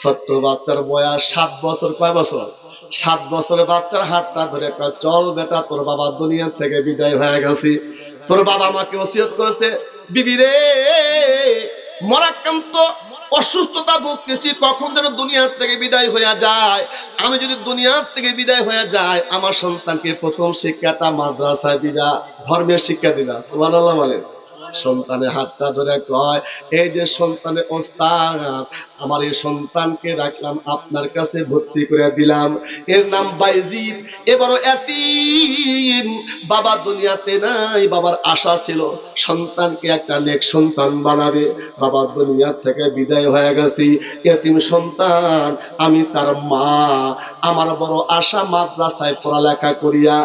ছোট্ট বাচ্চার বয়স সাত বছর কয় বছর? সাত বছরের বাচ্চার হাতটা ধরে কয়, চল বেটা তোর বাবা দুনিয়া থেকে বিদায় হয়ে গেছি। তোর বাবা আমাকে ওসিয়ত করেছে বিবি রে মরাক্রান্ত অসুস্থতা ভুগতেছি কখন যেন দুনিয়ার থেকে বিদায় হয়ে যায়? আমি যদি দুনিয়ার থেকে বিদায় হয়ে যায় আমার সন্তানকে প্রথম শিক্ষাটা মাদ্রাসায় দিবা ধর্মের শিক্ষা দিবা। সুবহানাল্লাহ বলেন সন্তানের হাতটা ধরে কয়, এই যে সন্তানের ওস্তাদ, আমার এই সন্তানকে রাখলাম, আপনার কাছে ভর্তি করে দিলাম। এর নাম বাইজিদ, এবারও এতিম। বাবা দুনিয়াতে নাই, বাবার আশা ছিল সন্তানকে একটা নেক সন্তান বানাবে। বাবা দুনিয়া থেকে বিদায় হয়ে গেছি। এতিম সন্তান, আমি তার মা, আমার বড় আশা মাদ্রাসায় পড়ালেখা করিয়া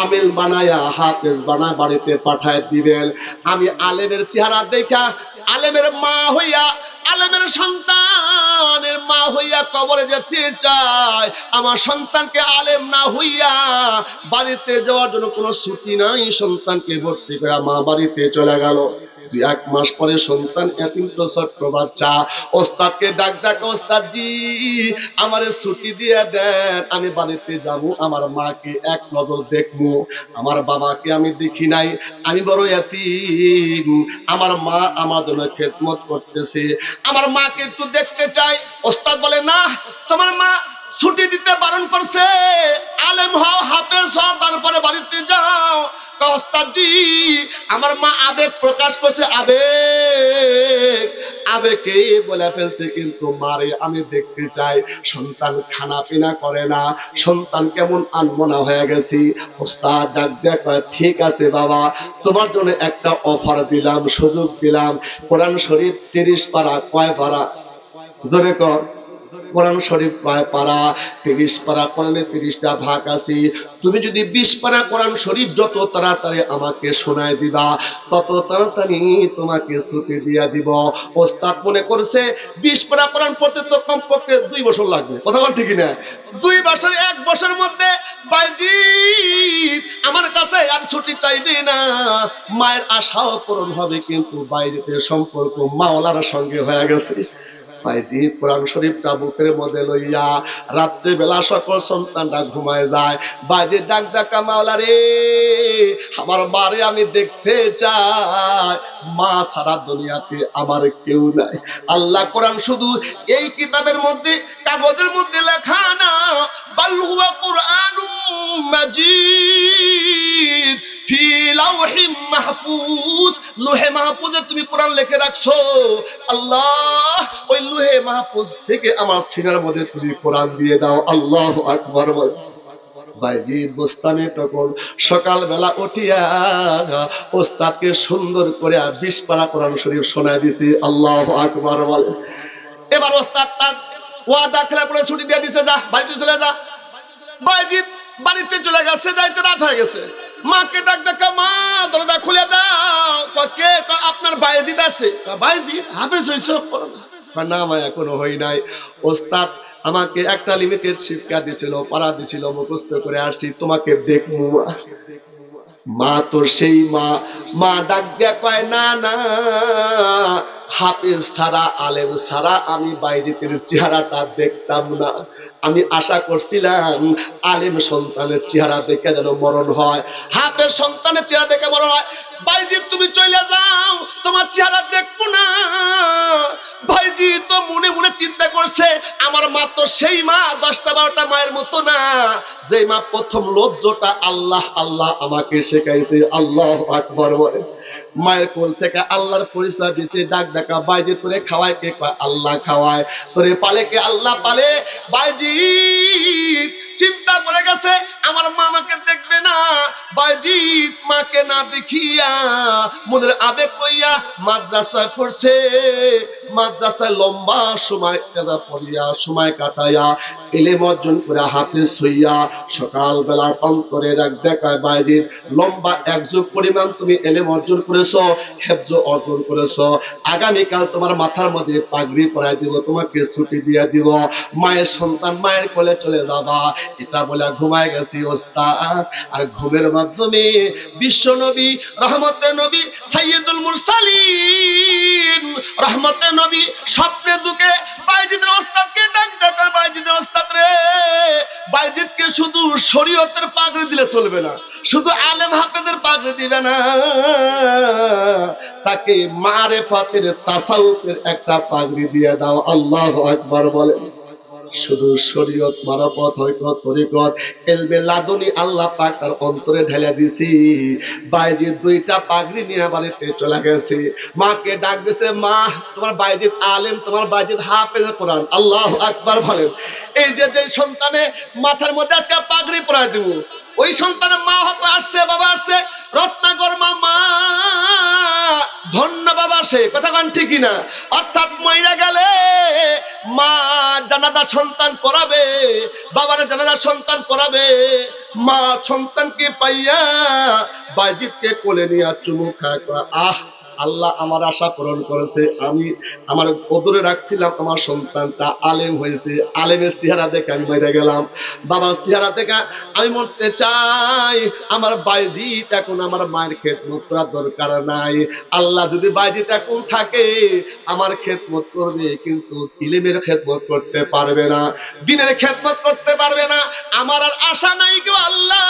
আমেল বানায়া হাফেজ বানায় বাড়িতে পাঠায় দিবেন। আমি আলেমের চেহারা দেখা আলেমের মা হইয়া, আলেমের সন্তানের মা হইয়া কবরে যেতে চায়। আমার সন্তানকে আলেম না হইয়া বাড়িতে যাওয়ার জন্য কোনো ছুটি নাই। সন্তানকে ভর্তি করে মা বাড়িতে চলে গেল। এক মাস পরে সন্তান বাচ্চা ওস্তাদকে ডাক ডাক ওস্তাদ জি ছুটি দিয়ে দেন, আমি বাড়িতে আমার মাকে এক নজর দেখব, আমার বাবাকে আমি দেখি নাই, আমি বড় আমার মা আমার জন্য খেদমত করতেছে, আমার মাকে একটু দেখতে চাই। ওস্তাদ বলে, না, তোমার মা ছুটি দিতে বারণ করছে, আলেম হও, হাফেজ হও, তারপরে বাড়িতে যাও। তো আমার মা আবেগ প্রকাশ করছে আবেগ। আবেগে বলে ফেলতে কিন্তু মারে আমি দেখতে চাই সন্তান খানা পিনা করে না। সন্তান কেমন আনমনা হয়ে গেছি। ওস্তাদ ডাক কয়, ঠিক আছে বাবা তোমার জন্য একটা অফার দিলাম সুযোগ দিলাম। কোরআন শরীফ তিরিশ পারা কয় পারা? জোরে কর। কোরআন শরীফ পারা তিরিশ পারা কোরআনে তিরিশটা ভাগ আছে। তুমি যদি বিশ পারা কোরআন শরীফ যত তাড়াতাড়ি আমাকে শোনায় দিবা, তত তাড়াতাড়ি তোমাকে ছুটি দিয়া দিব। ওস্তাদ মনে করছে, বিশ পারা কোরআন পড়তে তো কমপক্ষে দুই বছর লাগবে। কথা বল ঠিকই না? দুই বছর, এক বছরের মধ্যে বাইজি আমার কাছে আর ছুটি চাইবে না। মায়ের আশাও পূরণ হবে, কিন্তু বাইরেতে সম্পর্ক মাওলার সঙ্গে হয়ে গেছে। কোরআন শরীফটা বুকের মধ্যে লইয়া, রাত্রে বেলা সকল সন্তানরা ঘুমায় যায়। বাইরে ডাক ডাকা, মাওলা রে, আমার মারে আমি দেখতে চাই। মা ছাড়া দুনিয়াতে আমার কেউ নাই। আল্লাহ কোরআন শুধু এই কিতাবের মধ্যে, কাগজের মধ্যে লেখা না। বাল হুয়া কুরআনুম মাজিদ। তখন সকালবেলা উঠিয়া ওস্তাদকে সুন্দর করে বিশ পারা কোরআন শরীফ শোনায় দিছি। আল্লাহ আকবার বলে। এবার ওস্তাদ তার ওয়াদা খেলা করে ছুটি দিয়ে দিছে, যা, বাড়িতে চলে যা। বাড়িতে চলে গেছে, যাইতে রাত হয়ে গেছে। মাকে ডাক ডাকা মা দরজা খুলে দাও। কে? আপনার বাইজিদ আছে কয়, বাইজিদ হাফেজ করোনা না। মা এখনও হই নাই। ওস্তাদ আমাকে একটা লিমিটেড শিক্ষা দিছিল পাড়া দিছিল মুখস্থ করে আসছি তোমাকে দেখব। মা। তোর সেই মা। মা ডাক দিয়া কয় না না হাফেজ ছাড়া আলেম ছাড়া আমি বাইজিতের চেহারাটা দেখতাম না। আমি আশা করছিলাম আলেম সন্তানের চেহারা দেখে যেন মরণ হয়। হাফেজ সন্তানের চেহারা দেখে মরণ হয়। ভাইজি, তুমি চলে যাও। তোমার চেহারা দেখব না। ভাইজি তো মনে মনে চিন্তা করছে, আমার মা তো সেই মা, দশটা বারোটা মায়ের মতো না। যে মা প্রথম লব্ধটা আল্লাহ আল্লাহ আমাকে শেখাইছে, আল্লাহ আকবর বলে। মায়ের কোল থেকে আল্লাহর পরিচয় দিচ্ছে ডাক ডাকা বাইজি তোরে খাওয়ায় কে আল্লাহ খাওয়ায়। তোরে পালে কে? আল্লাহ পালে। বাইজি চিন্তা করে গেছে, আমার মা আমাকে দেখবে না। বাইজি মাকে না দেখিয়া মনের আবেগ কইয়া মাদ্রাসায় পড়ছে। মাদ্রাসায় লম্বা সময় কেদা পড়িয়া, সময় কাটাইয়া, এলেম অর্জন করে হাফিজ হইয়া সকালবেলা অন্তরে রাখ দেখায় বাইরে লম্বা এক যুগ পরিমাণ তুমি এলেম অর্জন করেছ, হেফজ অর্জন করেছ। আগামীকাল তোমার মাথার মধ্যে পাগড়ি পরাই দিব, তোমাকে ছুটি দিয়ে দিব। মায়ের সন্তান মায়ের কোলে চলে যাবা। এটা বলে ঘুমায় গেছি ওস্তাদ আর ঘুমের মাধ্যমে বিশ্ব নবী, রহমতে নবী সাইয়দুল মুরসালিন। রহমতে নবী, স্বপ্নে দুকে ওস্তাদকে ডাক ওস্তাদ রে। বাইজিদকে শুধু শরীয়তের পাগড়ি দিলে চলবে না, শুধু আলেম হাফেদের পাগড়ি দিবে না। তাকে মারে ফাতের তাসাউফের একটা পাগড়ি দিয়ে দাও, আল্লাহ একবার বলে। শুধু শরীয়ত মারাপথ হয়তো তরিকত এলবে লাদনি আল্লাহ পাক তার অন্তরে ঢেলে দিছি। বাইজি দুইটা পাগড়ি নিয়ে বাড়িতে চলে গেছে। মাকে ডাক দিছে, মা, তোমার বাইজিদ আলেম, তোমার বাইজিদ হাফেজ কোরআন। আল্লাহ আকবার বলেন। এই যে যে সন্তানে মাথার মধ্যে আজকে পাগড়ি পরায় দেব, ওই সন্তানের মা হয়তো আসছে, বাবা আসছে। রত্নাকর মা ধন্য বাবা সে কথা কান ঠিকই না অর্থাৎ মহিলা গেলে মা জানাদার সন্তান পড়াবে, বাবার জানাদার সন্তান পড়াবে, মা সন্তানকে পাইয়া বাইজিৎকে কোলে নিয়ে চুমু খায়। আহ! আল্লাহ আমার আশা পূরণ করেছে। আমি আমার কদরে রাখছিলাম আমার সন্তানটা আলেম হয়েছে। আলেমের চেহারা দেখে আমি মেরে গেলাম। বাবার চেহারা দেখে আমি মরতে চাই। আমার বাইজিৎ এখন আমার মায়ের খেদমত করার দরকার নাই। আল্লাহ যদি বাইজিৎ এখন থাকে, আমার খেদমত করবে, কিন্তু ইলেমের খেদমত করতে পারবে না। দিনের খেদমত করতে পারবে না। আমার আর আশা নাই কেউ আল্লাহ।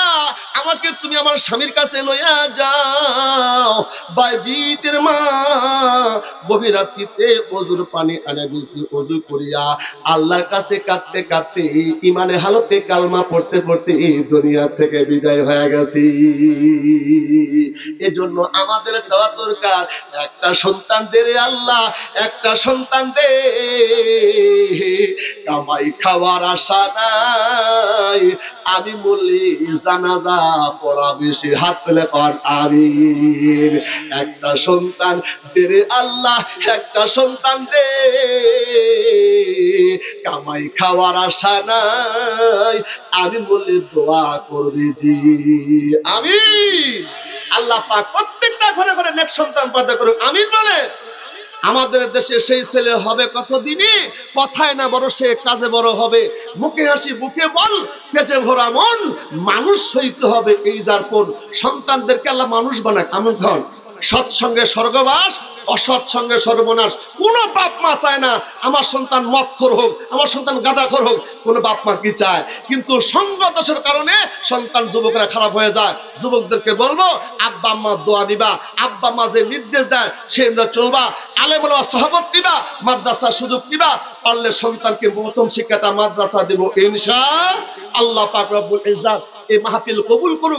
আমাকে তুমি আমার স্বামীর কাছে লইয়া যাও। বাইজিতের মা গভীর রাত্রিতে অজুর পানি আনে দিয়েছি, অজু করিয়া আল্লাহর কাছে কাঁদতে কাঁদতে ইমানে হালতে কালমা পড়তে পড়তে দুনিয়া থেকে বিদায় হয়ে গেছি। এজন্য আমাদের চাওয়া দরকার, একটা সন্তান দে রে আল্লাহ, একটা সন্তান দে। কামাই খাওয়ার আশা নাই, আমি বলি জানাজা পড়া বেশি, হাত পেলে পার আমিন। একটা সন্তান দে রে আল্লাহ, একটা সন্তান দে। কামাই খাওয়ার আশা নাই, আমি বলি দোয়া করবে জি আমি আল্লাহ পাক প্রত্যেকটা ঘরে ঘরে নেক সন্তান পয়দা করুক। আমির বলে? আমাদের দেশে সেই ছেলে হবে কতদিনই? কথায় না বড়, সে কাজে বড় হবে। মুখে হাসি, বুকে বল, তেজে ভরা মন, মানুষ হইতে হবে এই যার কোন। সন্তানদেরকে আল্লাহ মানুষ বানাক। আমন খান সৎসঙ্গে স্বর্গবাস অসৎ সঙ্গে সর্বনাশ। কোন বাপ মা চায় না, আমার সন্তান মক্ষর হোক, আমার সন্তান গাদাখর হোক। কোন বাপ মা কি চায়? কিন্তু সঙ্গ কারণে সন্তান যুবকরা খারাপ হয়ে যায়। যুবকদেরকে বলব, আব্বা, আম্মা, দোয়া নিবা। আব্বা, আম্মা যে নির্দেশ দেয়, সে চলবা। আলেম আলমা সহবত নিবা মাদ্রাসা সুযোগ নিবা। পারলে সন্তানকে প্রথম শিক্ষাটা মাদ্রাসা দেব ইনশা আল্লাহ পাক রব্বুল ইজ্জাত। এই মাহফিল কবুল করুক।